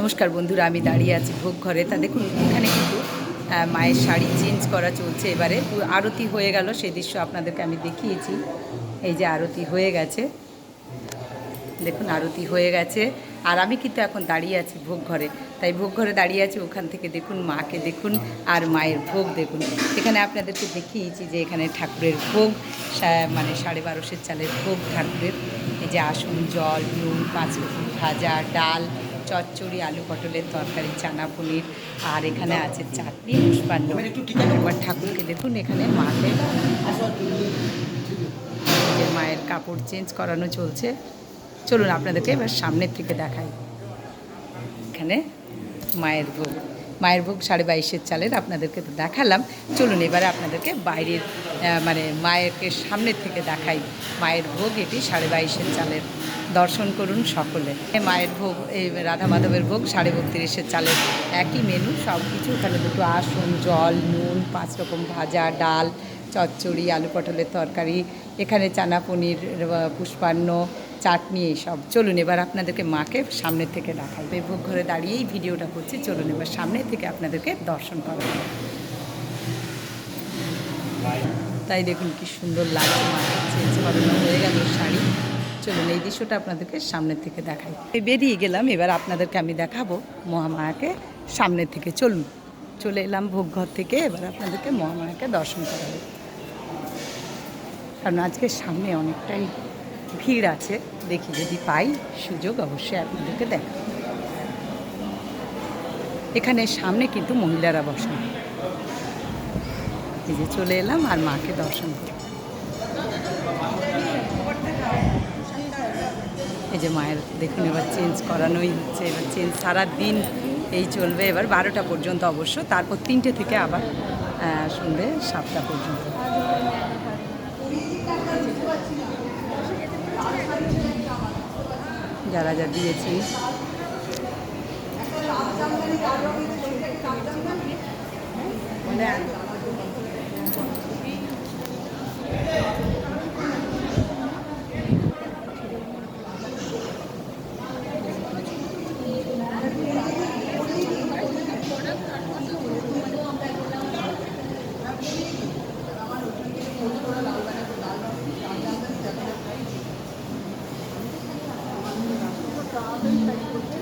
নমস্কার বন্ধুরা, আমি দাঁড়িয়ে আছি ভোগ ঘরে তা দেখুন, এখানে কিন্তু মায়ের শাড়ি চেঞ্জ করা চলছে এবারে। আরতি হয়ে গেল সেই দৃশ্য আপনাদেরকে আমি দেখিয়েছি। এই যে আরতি হয়ে গেছে। দেখুন, আরতি হয়ে গেছে। আর আমি কিন্তু এখন দাঁড়িয়ে আছি ভোগ ঘরে তাই ভোগ ঘরে দাঁড়িয়ে আছি, ওখান থেকে দেখুন, মাকে দেখুন, আর মায়ের ভোগ দেখুন। এখানে আপনাদেরকে দেখিয়েছি যে এখানে ঠাকুরের ভোগ মানে সাড়ে বারোশের চালের ভোগ, ঠাকুরের। এই যে আসন জল, নুন, পাঁচ ভাজা, ডাল চচ্চড়ি আলু পটলের তরকারি চানা পনির আর এখানে আছে চাটনি এবার ঠাকুরকে দেখুন এখানে মাকে যে মায়ের কাপড় চেঞ্জ করানো চলছে। চলুন আপনাদেরকে এবার সামনের থেকে দেখাই। এখানে মায়ের ভোগ। মায়ের ভোগ সাড়ে বাইশের চালের আপনাদেরকে তো দেখালাম। চলুন এবারে আপনাদেরকে বাইরের মানে মায়েরকে সামনের থেকে দেখাই। মায়ের ভোগ এটি সাড়ে বাইশের চালের। দর্শন করুন সকলে। মায়ের ভোগ এই রাধা মাধবের ভোগ, সাড়ে বত্রিশের চালের একই মেনু সব কিছু এখানে দুটো আসন, জল, নুন, পাঁচ রকম ভাজা, ডাল, চচ্চড়ি, আলু পটলের তরকারি, এখানে চানা পনির পুষ্পান্ন, চাটনি, এইসব। চলুন এবার আপনাদেরকে মাকে সামনের থেকে দেখাই। ভোগ ঘরে দাঁড়িয়েই ভিডিওটা করছি। চলুন এবার সামনের থেকে আপনাদেরকে দর্শন করাবো তাই দেখুন কি সুন্দর লাগছে মাকে। চেঞ্জ করানো হয়ে গেল শাড়ি। চলুন, এই দৃশ্যটা আপনাদেরকে সামনের থেকে দেখাই। বেরিয়ে গেলাম, এবার আপনাদেরকে আমি দেখাবো মহামায়াকে সামনের থেকে। চলুন, চলে এলাম ভোগঘর থেকে, এবার আপনাদেরকে মহামায়াকে দর্শন করাবো। কারণ আজকে সামনে অনেকটাই ভিড় আছে, দেখি যদি পাই সুযোগ অবশ্যই আপনাদেরকে দেখা এখানে সামনে কিন্তু মহিলারা বসেন। এই যে চলে এলাম আর মাকে দর্শন করি যে মায়ের দেখুন, এবার চেঞ্জ করানোই হচ্ছে, এবার চেঞ্জ সারা দিন এই চলবে। এবার বারোটা পর্যন্ত অবশ্য, তারপর তিনটে থেকে আবার সন্ধ্যে সাতটা পর্যন্ত। যারা যা দিয়েছি। মানে có bên cạnh